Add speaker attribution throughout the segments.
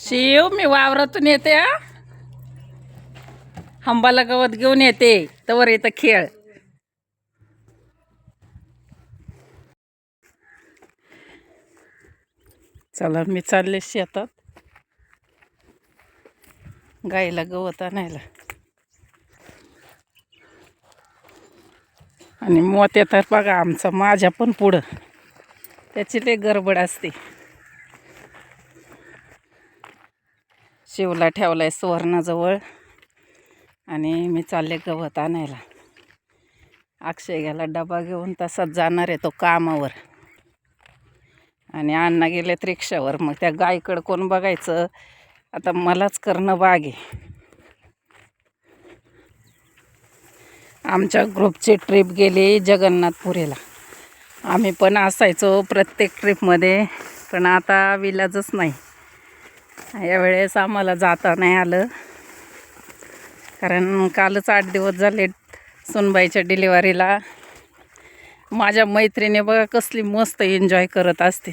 Speaker 1: शिव मी वावरातून येते हा. हंबाला गवत घेऊन येते तवर येतं खेळ. चला मी चालले शेतात. गाईला गवत आणायला. आणि मोत्या तर बघा आमचा माझ्या पण पुढं. त्याची ते गडबड असते. शिवला ठेवलाय सुवर्णाजवळ. आणि मी चालले गवत आणायला. अक्षय गेला डबा घेऊन तसाच जाणार आहे तो कामावर. आणि अण्णा गेलेत रिक्षावर. मग त्या गायकडं कोण बघायचं? आता मलाच करणं बाग आहे. आमच्या ग्रुपची ट्रिप गेली जगन्नाथपुरीला. आम्ही पण असायचो प्रत्येक ट्रिपमध्ये पण आता विलाजच नाही. यावेळेस आम्हाला जाता नाही आलं. कारण कालच आठ दिवस झाले सुनबाईच्या डिलिव्हरीला. माझ्या मैत्रिणी बघा कसली मस्त एन्जॉय करत असते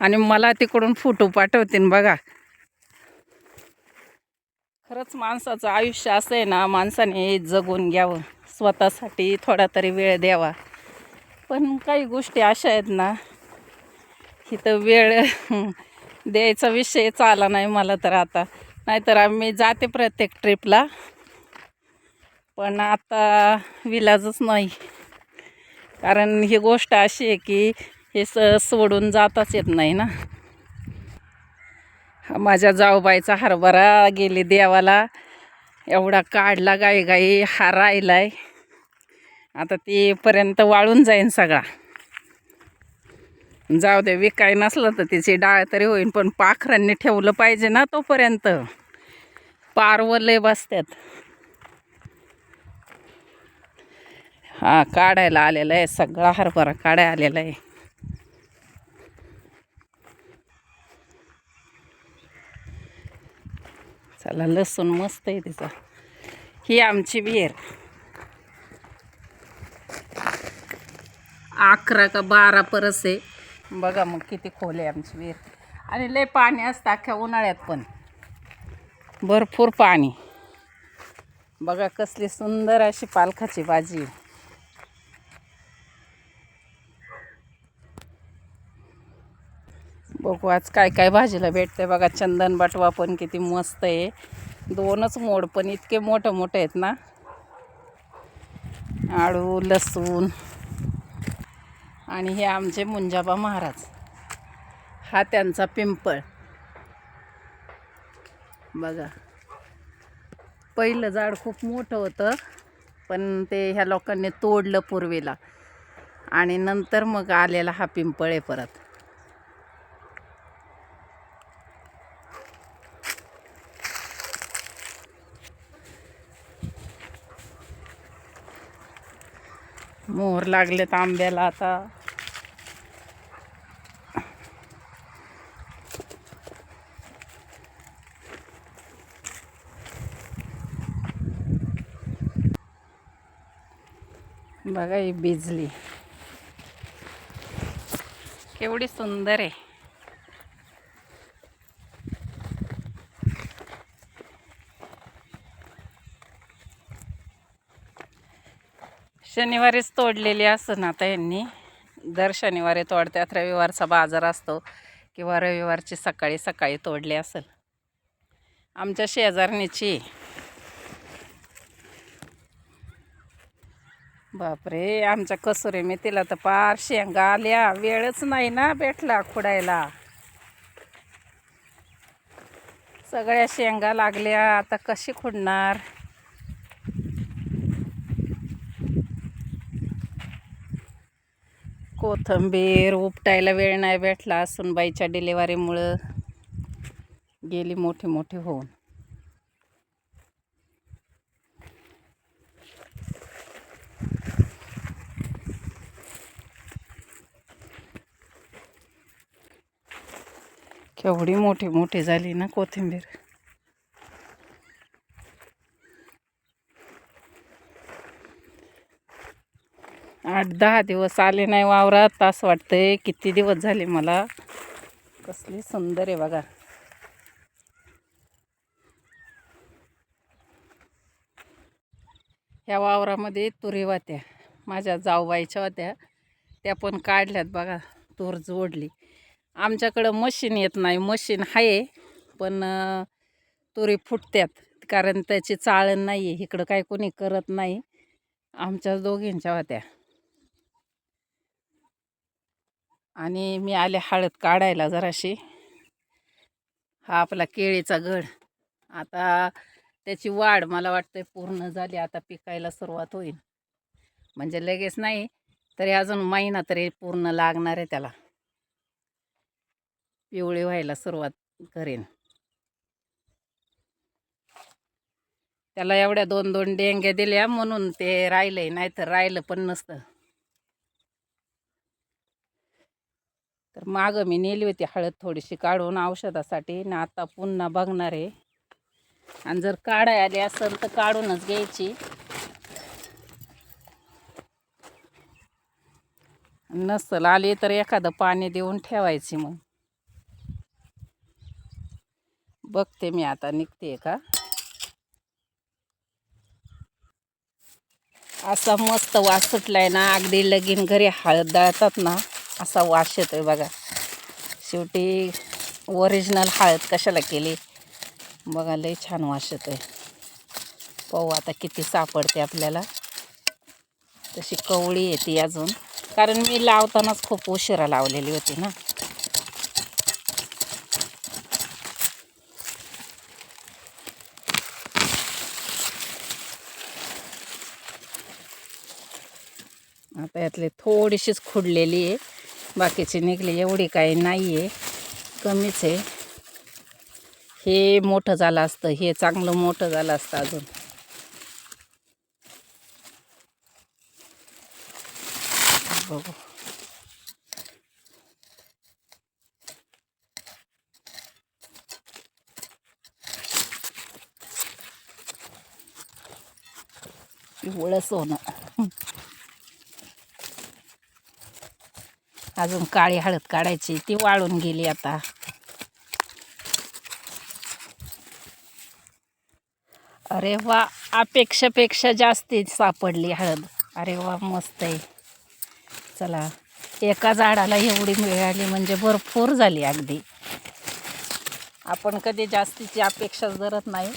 Speaker 1: आणि मला तिकडून फोटो पाठवतील बघा. खरंच माणसाचं आयुष्य असं आहे ना माणसाने जगून घ्यावं. स्वतःसाठी थोडा तरी वेळ द्यावा. पण काही गोष्टी अशा आहेत ना इथं वेळ द्यायचा विषय आला नाही मला तर आता. नाहीतर आम्ही जाते प्रत्येक ट्रिपला पण आता विलाजच नाही. कारण ही गोष्ट अशी आहे की हे स सोडून जाताच येत नाही ना. माझ्या जाऊबाईचा हरभरा गेली देवाला. एवढा काढला गाई गाई हा आहे आता तीपर्यंत वाळून जाईन सगळा. जाऊ दे विकाय नसलं तर तिची डाळ तरी होईन पण पाखरांनी ठेवलं पाहिजे ना तोपर्यंत. पारवले बसतात हा काढायला आलेला आहे सगळा हरभरा काढायला आलेला आहे. चला लसूण मस्त आहे तिचा. ही आमची विहीर. अकरा का बारा परस आहे. बघा मग किती खोल आहे आमची विहीर. आणि लय पाणी असतं अख्ख्या उन्हाळ्यात पण. भरपूर पाणी. बघा कसली सुंदर अशी पालखाची भाजी बघू आज काय काय भाजीला भेटते बघा चंदन बटवा पण किती मस्त आहे. दोनच मोड पण इतके मोठं मोठे आहेत ना. आळू लसूण. आणि हे आमचे मुंजाबा महाराज. हा त्यांचा पिंपळ. बघा. पहिलं झाड खूप मोठं होतं पण ते ह्या लोकांनी तोडलं पूर्वीला. आणि नंतर मग आलेला हा पिंपळ आहे परत. मोहर लागलेत आंब्याला आता. बघा ही बिजली केवढी सुंदर आहे. शनिवारीच तोडलेली असं आता यांनी. दर शनिवारी तोडतात रविवारचा बाजार असतो किंवा रविवारची सकाळी सकाळी तोडली असेल. आमच्या शेजारणीची. बापरे आमच्या कसुरी मेथीला तर पार शेंगा आल्या. वेळच नाही ना भेटला खुडायला. सगळ्या शेंगा लागल्या आता कशी खुडणार? कोथंबीर उपटायला वेळ नाही भेटला सुनबाईच्या डिलेवरीमुळं गेली मोठी मोठी होऊन. केवढी मोठी मोठी झाली ना कोथिंबीर. आठ दहा दिवस आले नाही वावरात तास वाटतंय किती दिवस झाले मला. कसली सुंदर आहे बघा. ह्या वावरामध्ये तुरी होत्या माझ्या जाऊबाईच्या होत्या. त्या पण काढल्यात बघा तूर जोडली. आमच्याकडं मशीन येत नाही. मशीन आहे पण तुरी फुटत्यात. कारण त्याची चाळण नाही आहे इकडं काय कोणी करत नाही. आमच्या दोघींच्या होत्या. आणि मी आले हळद काढायला जराशी. हा आपला केळीचा गड. आता त्याची वाढ मला वाटतं पूर्ण झाली. आता पिकायला सुरुवात होईल. म्हणजे लगेच नाही तरी अजून महिना तरी पूर्ण लागणार आहे त्याला. पिवळे व्हायला सुरुवात करेन. त्याला एवढ्या दोन दोन डेंग्या दिल्या म्हणून ते राहिलंय नाहीतर राहिलं पण नसतं. तर मागं मी नेली होती हळद थोडीशी काढून औषधासाठी ना आता पुन्हा बघणार आहे. आणि जर काढाय आली असेल तर काढूनच घ्यायची. नसल आली तर एखादं पाणी देऊन ठेवायची मग. बघते मी आता निघते का? असा मस्त वास सुटलाय ना अगदी लगीन घरी हळद दळतात ना असा वास येतोय बघा. शेवटी ओरिजिनल हळद कशाला केली? बघा लई छान वास येतोय. पाहू आता किती सापडते आपल्याला. तशी कवळी येते अजून. कारण मी लावतानाच खूप उशिरा लावलेली होती ना. यातले थोडीशीच खुडलेली आहे. बाकीची निघली एवढी काही नाही आहे कमीच आहे. हे मोठं झालं असतं हे चांगलं मोठं झालं असतं अजून. बघू. पिवळं सोनं. अजून काळी हळद काढायची ती वाळून गेली आता. अरे वा अपेक्षापेक्षा जास्ती सापडली हळद. अरे वा मस्त आहे. चला एका झाडाला एवढी मिळाली म्हणजे भरपूर झाली अगदी. आपण कधी जास्तीची अपेक्षा धरत नाही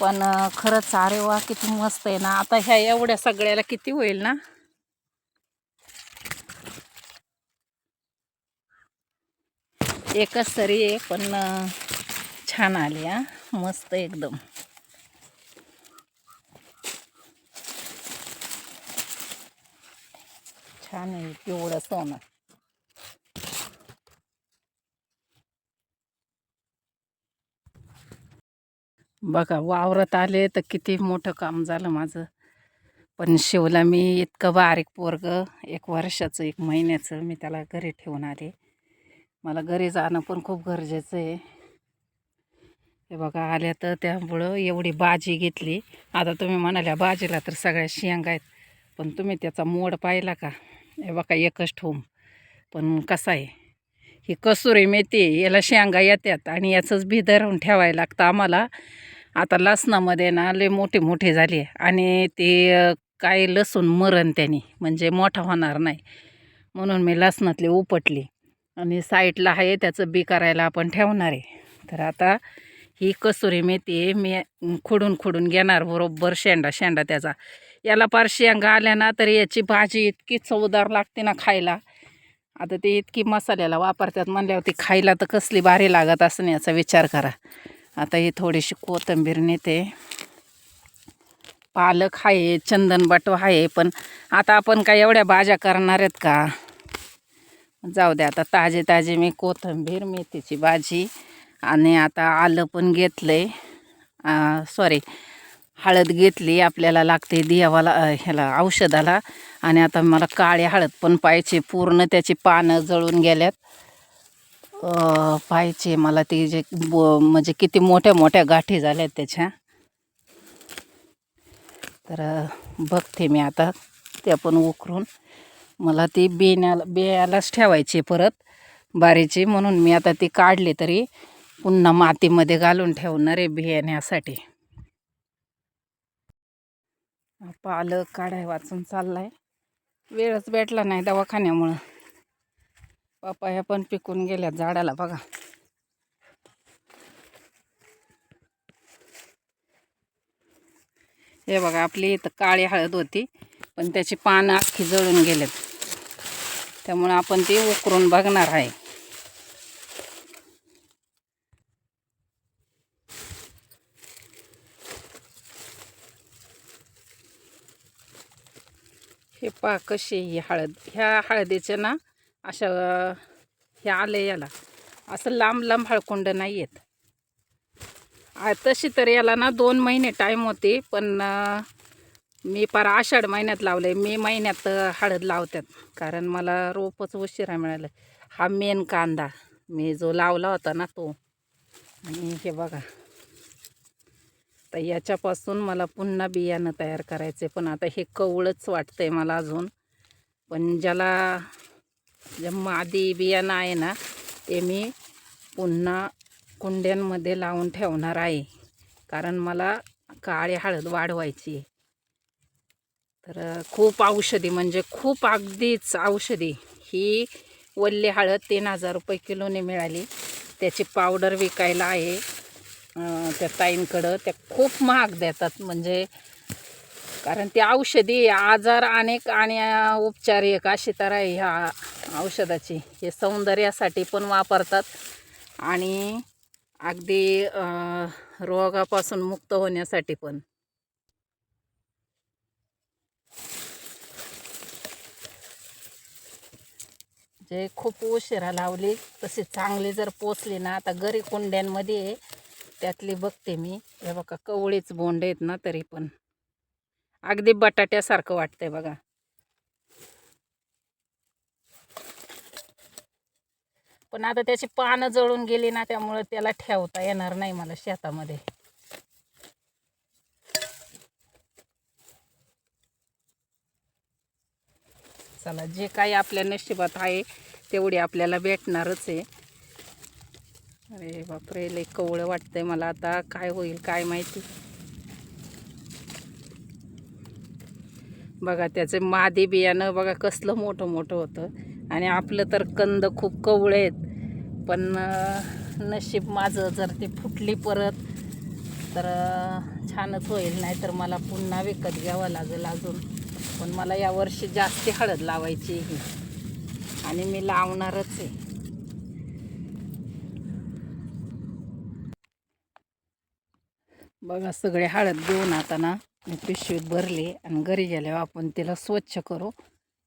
Speaker 1: पण खरंच अरे वा किती मस्त आहे ना. आता ह्या एवढ्या सगळ्याला किती होईल ना? एकच तरी आहे पण छान आली हा. मस्त एकदम. छान आहे पिवळं सोनं. बघा वावरात आले तर किती मोठं काम झालं माझं. पण शिवला मी इतकं बारीक पोरग एक वर्षाचं एक महिन्याचं मी त्याला घरी ठेवून आले. मला घरी जाणं पण खूप गरजेचं आहे. हे बघा आल्या तर त्यामुळं एवढी भाजी घेतली. आता तुम्ही म्हणाल्या भाजीला तर सगळ्या शेंगा आहेत. पण तुम्ही त्याचा मोड पाहिला का? हे बघा एकच ठेवून पण कसा आहे? ही कसुरी मेथी याला शेंगा येतात आणि याचंच बी धरून ठेवायला लागतं आम्हाला. आता लसणामध्ये ना लय मोठी मोठी झाली आणि ते काय लसूण मरण त्याने म्हणजे मोठा होणार नाही. म्हणून मी लसणातली उपटली. आणि साईडला आहे त्याचं बी करायला आपण ठेवणार आहे. तर आता ही कसुरी मेथी मी खुडून खुडून घेणार बरोबर शेंडा शेंडा त्याचा. याला पार शेंगा आल्या ना तर याची भाजी इतकी चवदार लागते ना खायला. आता ते इतकी मसाल्याला वापरतात म्हणल्यावर ती खायला तर कसली भारी लागत असं याचा विचार करा. आता ही थोडीशी कोथिंबीर नेते. पालक आहे चंदनबटव आहे पण आता आपण काय एवढ्या भाज्या करणार आहेत का? जाऊ द्या आता ताजे ताजे मी कोथिंबीर मेथीची भाजी आणि आता आलं पण घेतलं आहे सॉरी हळद घेतली आपल्याला लागते दियावाला ह्याला औषधाला. आणि आता मला काळी हळद पण पाहिजे पूर्ण त्याची पानं जळून गेल्यात. पाहिजे मला ती जे बो म्हणजे किती मोठ्या मोठ्या गाठी झाल्यात त्याच्या. तर बघते मी आता ते पण उकरून. मला ती बेण्याला बेयालाच ठेवायची परत बारीची म्हणून मी आता ती काढली तरी पुन्हा मातीमध्ये घालून ठेवणार आहे बियाण्यासाठी. पालक काढाय वाचून चाललाय. वेळच भेटला नाही दवाखान्यामुळं. पपाया पण पिकून गेल्या झाडाला बघा. हे बघा आपली इथं काळी हळद होती पण त्याची पानं अख्खी जळून गेलेत. त्यामुळं आपण ते उकरून बघणार आहे. हे पा कशी ही हळद. ह्या हळदीचे ना अशा हे आले याला. असं लांब लांब हळकुंड नाही आहेत तशी तर याला ना दोन महिने टाईम होते पण मी पार आषाढ महिन्यात लावले मे महिन्यात हळद लावतात कारण मला रोपच उशिरा मिळालं हा मेन कांदा. मी जो लावला होता ना तो. आणि हे बघा. तर याच्यापासून मला पुन्हा बियाणं तयार करायचे. पण आता हे कवळच वाटतंय मला अजून. पण ज्याला जे मादी बियाणं आहे ना ते मी पुन्हा कुंड्यांमध्ये लावून ठेवणार आहे. कारण मला काळी हळद वाढवायची आहे. तर खूप औषधी म्हणजे खूप अगदीच औषधी. ही वल्ली हळद तीन हजार रुपये किलोने मिळाली. त्याची पावडर विकायला आहे. त्या ताईंकडं. त्या खूप महाग देतात म्हणजे कारण ती औषधी आजार अनेक आणि उपचार एक अशी तर आहे ह्या औषधाची. हे सौंदर्यासाठी पण वापरतात आणि अगदी रोगापासून मुक्त होण्यासाठी पण. जे खूप उशिरा लावली तशी चांगली जर पोचली ना आता गरी कुंड्यांमध्ये आहे, त्यातली बघते मी. हे बघा कवळीच बोंड आहेत ना तरी पण. अगदी बटाट्यासारखं वाटतंय बघा. पण आता त्याची पानं जळून गेली ना त्यामुळं त्याला ठेवता येणार नाही मला शेतामध्ये. चला जे काही आपल्या नशिबात आहे तेवढी आपल्याला भेटणारच आहे. अरे बापरे लई कवळं वाटतंय मला आता. काय होईल काय माहिती? बघा त्याचे मादी बियाणं बघा कसलं मोठं मोठं होतं. आणि आपलं तर कंद खूप कवळे आहेत. पण नशीब माझं जर ते फुटली परत तर छानच होईल. नाही तर मला पुन्हा विकत घ्यावं लागेल अजून. पण मला यावर्षी जास्ती हळद लावायची आहे. ही आणि मी लावणारच आहे. बघा सगळे हळद घेऊन आता ना मी पिशवीत भरली आणि घरी गेल्यावर आपण तिला स्वच्छ करू.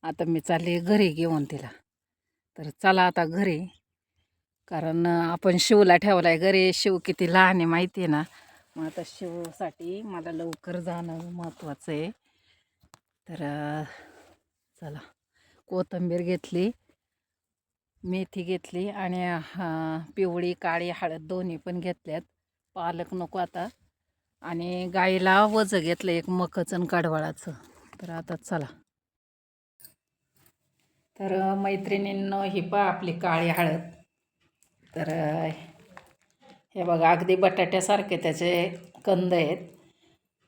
Speaker 1: आता मी चालले घरी घेऊन तिला. तर चला आता घरी. कारण आपण शिवला ठेवला आहे घरी. शिव किती लहान आहे माहिती आहे ना. मग आता शिवसाठी मला लवकर जाणं महत्त्वाचं आहे. तर चला. कोथिंबीर घेतली मेथी घेतली आणि हा, पिवळी काळी हळद दोन्ही पण घेतल्यात. पालक नको आता. आणि गाईला वज घेतलं एक मखचन आणि कडवाळाचं. तर आता चला. तर मैत्रिणींनो ही पा आपली काळी हळद. तर हे बघा अगदी बटाट्यासारखे त्याचे कंद आहेत.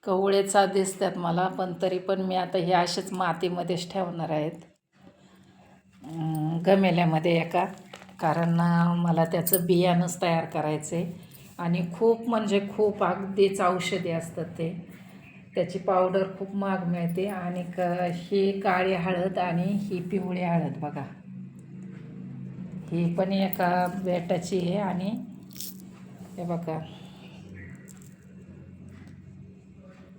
Speaker 1: कवळेचा दिसतात मला पण तरी पण मी आता हे असेच मातीमध्येच ठेवणार आहेत. गमेल्यामध्ये एका कारण मला त्याचं बियाणंच तयार करायचं. आहे आणि खूप म्हणजे खूप अगदीच औषधी असतात ते. त्याची पावडर खूप महाग मिळते. आणि क ही काळी हळद आणि ही पिवळी हळद बघा. ही पण एका बेटाची आहे आणि हे बघा.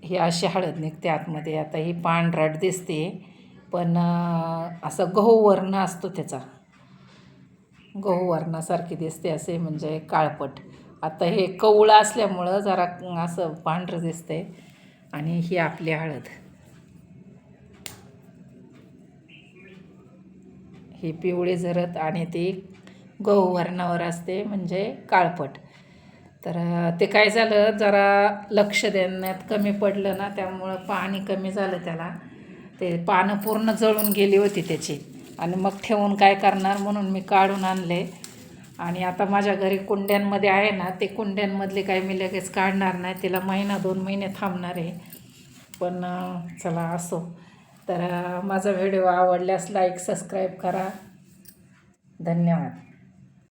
Speaker 1: ही अशी हळद निघते आतमध्ये. आता ही पांढराट दिसते पण असं गहू वर्ण असतो त्याचा. गहू वर्णासारखी दिसते असे म्हणजे काळपट. आता हे कवळं असल्यामुळं जरा असं पांढरं दिसते आणि ही आपली हळद. ही पिवळी झरत आणि ती गहू वर्णावर असते म्हणजे काळपट. तर ते काय झालं जरा लक्ष देण्यात कमी पडलं ना त्यामुळं पाणी कमी झालं त्याला. ते पानं पूर्ण जळून गेली होती त्याची. आणि मग ठेवून काय करणार म्हणून मी काढून आणले. आणि आता माझ्या घरी कुंड्यांमध्ये आहे ना ते कुंड्यांमधले काय मी लगेच काढणार नाही. तिला महिना दोन महिने थांबणार आहे. पण चला असो. तर माझा व्हिडिओ आवडल्यास लाईक सबस्क्राईब करा. धन्यवाद.